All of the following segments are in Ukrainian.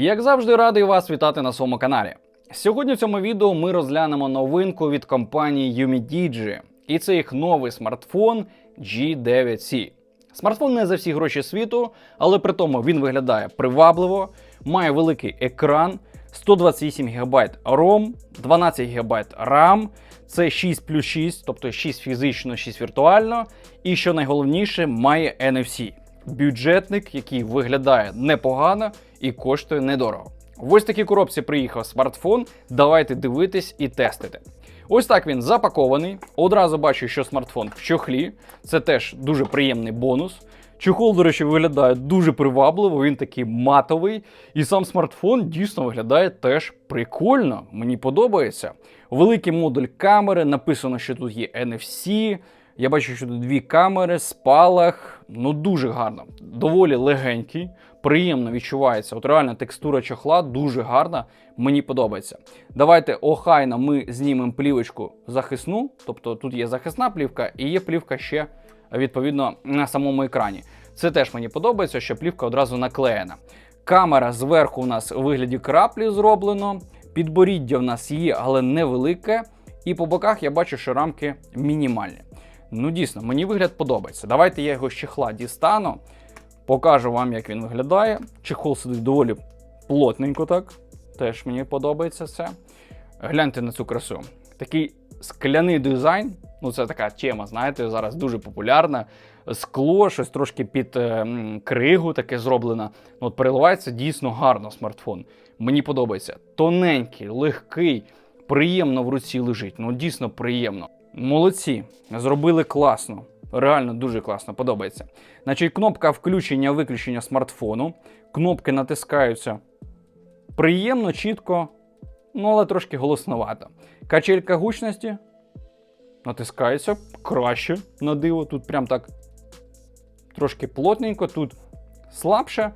Як завжди, радий вас вітати на своєму каналі. Сьогодні в цьому відео ми розглянемо новинку від компанії UMIDIGI, і це їх новий смартфон G9C. Смартфон не за всі гроші світу, але при тому він виглядає привабливо, має великий екран, 128 ГБ ROM, 12 ГБ RAM, це 6 плюс 6, тобто 6 фізично, 6 віртуально. І що найголовніше, має NFC. Бюджетник, який виглядає непогано і коштує недорого. В ось такій коробці приїхав смартфон. Давайте дивитись і тестити. Ось так він запакований. Одразу бачу, що смартфон в чохлі. Це теж дуже приємний бонус. Чохол, до речі, виглядає дуже привабливо, він такий матовий. І сам смартфон дійсно виглядає теж прикольно. Мені подобається. Великий модуль камери, написано, що тут є NFC. Я бачу, що тут дві камери, спалах. Ну дуже гарно. Доволі легенький, приємно відчувається. От реально текстура чохла дуже гарна, мені подобається. Давайте охайно ми знімемо плівочку захисну. Тобто тут є захисна плівка і є плівка ще відповідно на самому екрані. Це теж мені подобається, що плівка одразу наклеєна. Камера зверху у нас у вигляді краплі зроблено. Підборіддя в нас є, але невелике. І по боках я бачу, що рамки мінімальні. Ну, дійсно, мені вигляд подобається. Давайте я його з чехла дістану, покажу вам, як він виглядає. Чехол сидить доволі плотненько так. Теж мені подобається це. Гляньте на цю красу. Такий скляний дизайн. Ну, це така тема, знаєте, зараз дуже популярна. Скло, щось трошки під е, кригу таке зроблено. Ну, От переливається дійсно гарно смартфон. Мені подобається. Тоненький, легкий, приємно в руці лежить. Ну, дійсно приємно. Молодці, зробили класно. Реально дуже класно, подобається. Значить, кнопка включення-виключення смартфону. Кнопки натискаються приємно, чітко, ну але трошки голосновато. Качелька гучності натискається краще на диво. Тут прям так трошки плотненько, тут слабше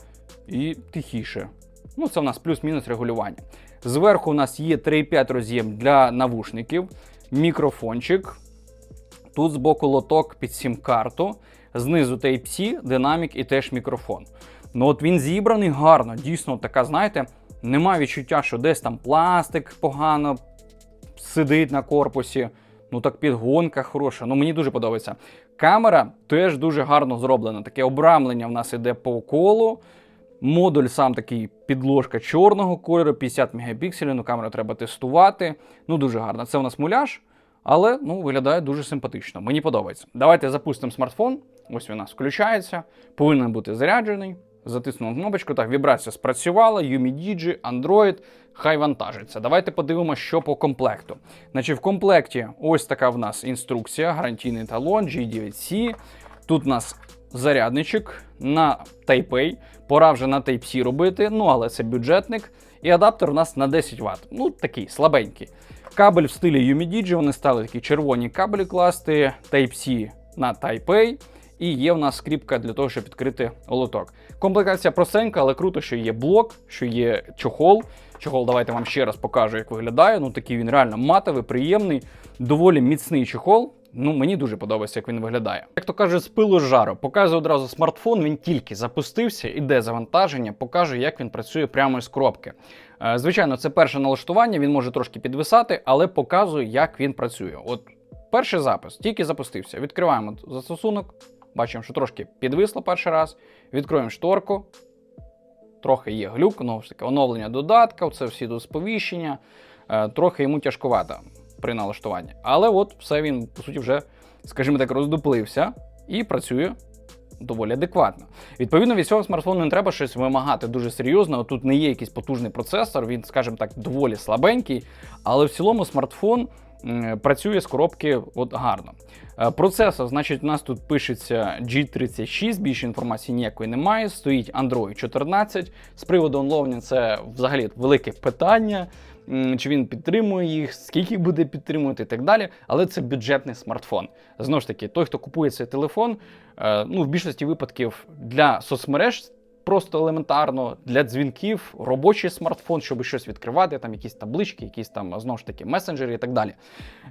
і тихіше. Ну, це в нас плюс-мінус регулювання. Зверху у нас є 3,5 роз'єм для навушників, мікрофончик. Тут збоку лоток під сім-карту, знизу Type-C, динамік і теж мікрофон. Ну от він зібраний гарно, дійсно, така, знаєте, немає відчуття, що десь там пластик погано сидить на корпусі. Ну так підгонка хороша. Ну мені дуже подобається. Камера теж дуже гарно зроблена. Таке обрамлення в нас іде по колу. Модуль сам такий підложка чорного кольору, 50 мегапікселів. Ну, камеру треба тестувати. Ну, дуже гарно. Це у нас муляж, але ну, виглядає дуже симпатично. Мені подобається. Давайте запустимо смартфон. Ось він у нас включається. Повинен бути заряджений. Затиснув кнопочку, так, вібрація спрацювала, UMIDIGI, Android, хай вантажиться. Давайте подивимося, що по комплекту. Значить, в комплекті ось така в нас інструкція, гарантійний талон G9C. Тут у нас зарядничок на Type-A. Пора вже на Type-C робити, ну але це бюджетник. І адаптер у нас на 10 Вт. Ну, такий слабенький. Кабель в стилі UMIDIGI, вони стали такі червоні кабелі класти, Type-C на Type-A. І є в нас скріпка для того, щоб відкрити лоток. Комплектація простенька, але круто, що є блок, що є чохол. Чохол, давайте вам ще раз покажу, як виглядає. Ну такий він реально матовий, приємний, доволі міцний чохол. Ну, мені дуже подобається, як він виглядає. Як то кажуть, з пилу з жару. Показую одразу смартфон, він тільки запустився, іде завантаження, покажу, як він працює прямо з коробки. Е, Звичайно, це перше налаштування, він може трошки підвисати, але показую, як він працює. От перший запис, тільки запустився. Відкриваємо застосунок, бачимо, що трошки підвисло перший раз. Відкроємо шторку. Трохи є глюк, знову ж таки, оновлення додатка, це всі тут сповіщення. Е, Трохи йому тяжкувато при налаштуванні. Але от все він, по суті, вже, скажімо так, роздуплився і працює доволі адекватно. Відповідно, від цього смартфону не треба щось вимагати дуже серйозно. Тут не є якийсь потужний процесор, він, скажімо так, доволі слабенький, але в цілому смартфон працює з коробки от гарно. Е, Процесор, значить, у нас тут пишеться G36, більше інформації ніякої немає. Стоїть Android 14. З приводу оновлення це взагалі велике питання. Чи він підтримує їх, скільки буде підтримувати і так далі. Але це бюджетний смартфон. Знову ж таки, той, хто купує цей телефон, е, ну в більшості випадків для соцмереж просто елементарно для дзвінків, робочий смартфон, щоб щось відкривати, там якісь таблички, якісь там знову ж таки месенджери і так далі.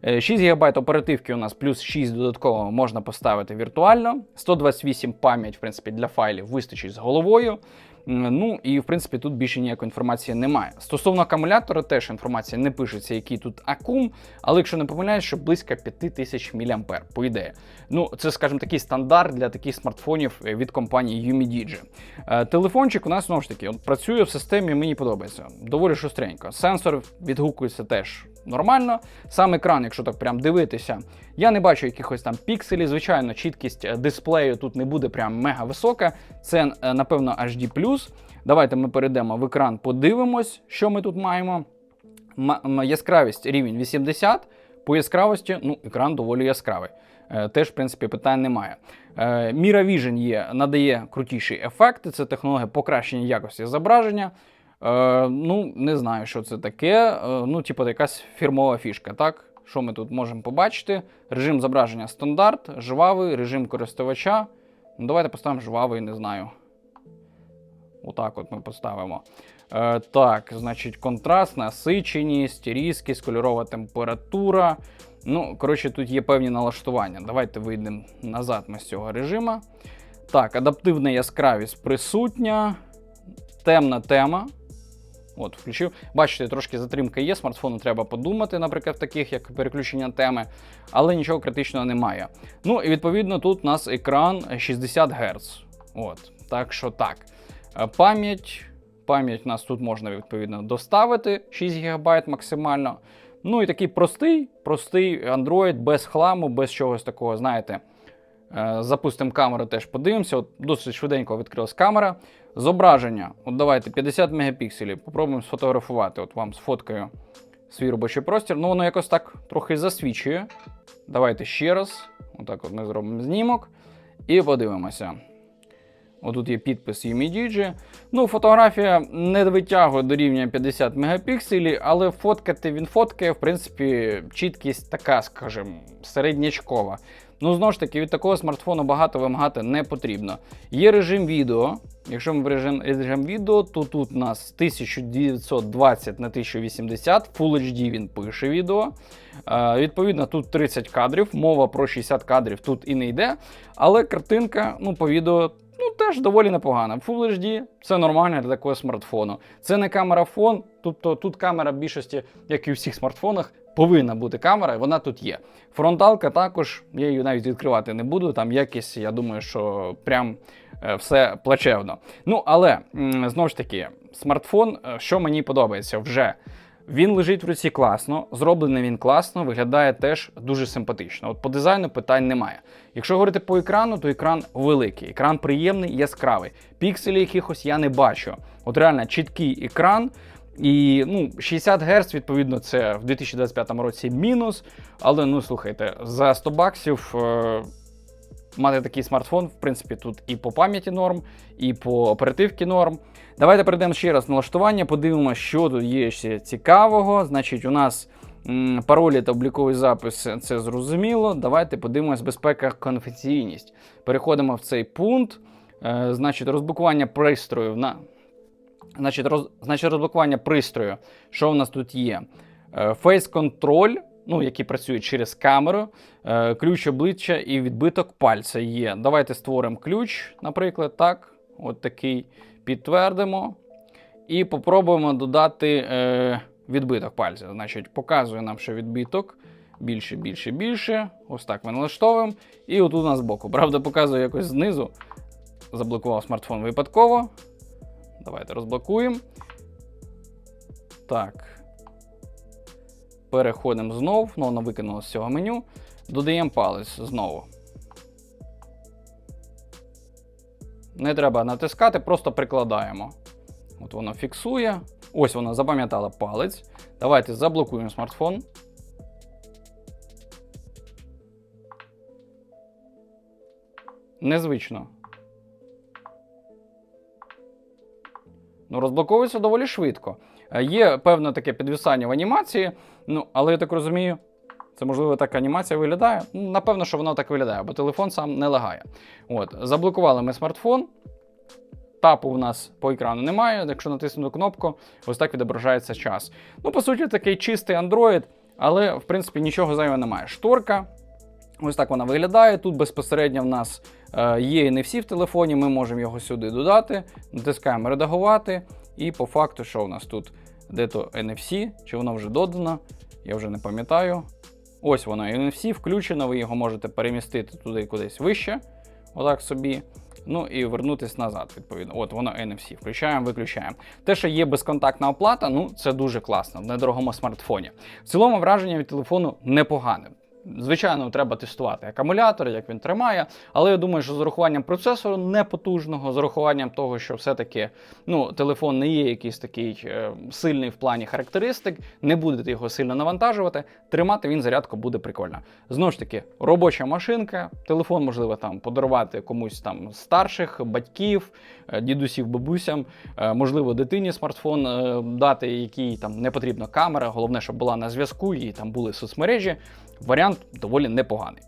Е, 6 ГБ оперативки у нас плюс 6 додатково можна поставити віртуально. 128 пам'ять, в принципі, для файлів вистачить з головою. Ну і в принципі тут більше ніякої інформації немає. Стосовно акумулятора, теж інформація не пишеться, який тут акум, але якщо не помиляюсь, що близько 5000 мА, по ідеї. Ну, це, скажімо, такий стандарт для таких смартфонів е, від компанії UMIDIGI. Е, Телефончик у нас знову ж таки працює в системі, мені подобається. Доволі шустренько. Сенсор відгукується теж нормально. Сам екран, якщо так прям дивитися, я не бачу якихось там пікселів. Звичайно, чіткість е, дисплею тут не буде прям мега висока. Це, е, напевно, HD+. Давайте ми перейдемо в екран, подивимось, що ми тут маємо. Яскравість рівень 80. По яскравості, ну, екран доволі яскравий. Е, Теж, в принципі, питань немає. Mira Vision є, надає крутіші ефекти. Це технологія покращення якості зображення. Е, ну, не знаю, що це таке. Е, ну, типу, якась фірмова фішка, так? Що ми тут можемо побачити? Режим зображення стандарт, жвавий, режим користувача. Ну, давайте поставимо жвавий, не знаю. Отак от ми поставимо. Е, так, значить, контраст, насиченість, різкість, кольорова температура. Ну, коротше, тут є певні налаштування. Давайте вийдемо назад ми з цього режиму. Так, адаптивна яскравість присутня. Темна тема. От, включив. Бачите, трошки затримка є, смартфону треба подумати, наприклад, таких як переключення теми, але нічого критичного немає. Ну і відповідно тут у нас екран 60 Гц. От, так що так. Е, Пам'ять. Пам'ять у нас тут можна відповідно доставити 6 ГБ максимально. Ну і такий простий, простий Android без хламу, без чогось такого, знаєте. Е, Запустимо камеру, теж подивимося. От досить швиденько відкрилась камера. Зображення. От давайте 50 мегапікселів. Попробуємо сфотографувати. От вам сфоткаю свій робочий простір. Ну, воно якось так трохи засвічує. Давайте ще раз. Отак от ми зробимо знімок. І подивимося. Отут є підпис UMIDIGI. Ну, фотографія не витягує до рівня 50 мегапікселів, але фоткати він фоткає, в принципі, чіткість така, скажімо, середнячкова. Ну, знову ж таки, від такого смартфону багато вимагати не потрібно. Є режим відео. Якщо ми в режим, режим відео, то тут у нас 1920 на 1080, Full HD він пише відео. Е, відповідно, тут 30 кадрів, мова про 60 кадрів тут і не йде. Але картинка, ну, по відео. Теж доволі непогана. Full HD це нормально для такого смартфону. Це не камера фон, тобто тут камера в більшості, як і у всіх смартфонах, повинна бути камера, і вона тут є. Фронталка також, я її навіть відкривати не буду. Там якість, я думаю, що прям е, все плачевно. Ну, але знову ж таки, смартфон, е, що мені подобається вже. Він лежить в руці класно, зроблений він класно, виглядає теж дуже симпатично. От по дизайну питань немає. Якщо говорити по екрану, то екран великий, екран приємний, яскравий. Пікселів якихось я не бачу. От реально чіткий екран. І ну, 60 Гц, відповідно, це в 2025 році мінус. Але ну слухайте, за 100 баксів е, мати такий смартфон, в принципі, тут і по пам'яті норм, і по оперативці норм. Давайте перейдемо ще раз на налаштування, подивимося, що тут є ще цікавого. Значить, у нас м, паролі та обліковий запис це зрозуміло. Давайте подивимось безпека, конфіденційність. Переходимо в цей пункт. Е, значить, розблокування пристроїв на. Значить, роз... значить, розблокування пристрою. Що в нас тут є? Е, Control, ну, який працює через камеру, е, ключ обличчя і відбиток пальця є. Давайте створимо ключ, наприклад, так. От такий підтвердимо. І попробуємо додати е, відбиток пальця. Значить, показує нам, що відбиток більше, більше, більше. Ось так ми налаштовуємо. І отут у нас збоку. Правда, показує якось знизу. Заблокував смартфон випадково. Давайте розблокуємо. Так. Переходимо знову. Ну, воно викинуло з цього меню. Додаємо палець знову. Не треба натискати, просто прикладаємо. От воно фіксує. Ось воно запам'ятало палець. Давайте заблокуємо смартфон. Незвично. Ну, розблоковується доволі швидко. Е, Є певне таке підвисання в анімації, ну, але я так розумію, це можливо так анімація виглядає. Ну, Напевно, що воно так виглядає, бо телефон сам не лагає. От, заблокували ми смартфон. Тапу у нас по екрану немає. Якщо натиснути кнопку, ось так відображається час. Ну, по суті, такий чистий Android, але в принципі нічого зайвого немає. Шторка. Ось так вона виглядає. Тут безпосередньо в нас е, є NFC в телефоні, ми можемо його сюди додати, натискаємо редагувати, і по факту, що у нас тут де то NFC, чи воно вже додано, я вже не пам'ятаю. Ось воно NFC включено, ви його можете перемістити туди кудись вище, отак собі. Ну і вернутись назад, відповідно. От воно NFC. Включаємо, виключаємо. Те, що є безконтактна оплата, ну це дуже класно в недорогому смартфоні. В цілому враження від телефону непогане. Звичайно, треба тестувати акумулятор, як він тримає, але я думаю, що з урахуванням процесору непотужного, з урахуванням того, що все-таки ну, телефон не є якийсь такий е, сильний в плані характеристик, не будете його сильно навантажувати, тримати він зарядку буде прикольно. Знову ж таки, робоча машинка, телефон можливо там подарувати комусь там старших батьків, е, дідусів, бабусям, е, можливо, дитині смартфон е, дати, який там не потрібна камера, головне, щоб була на зв'язку і там були соцмережі. Варіант доволі непоганий.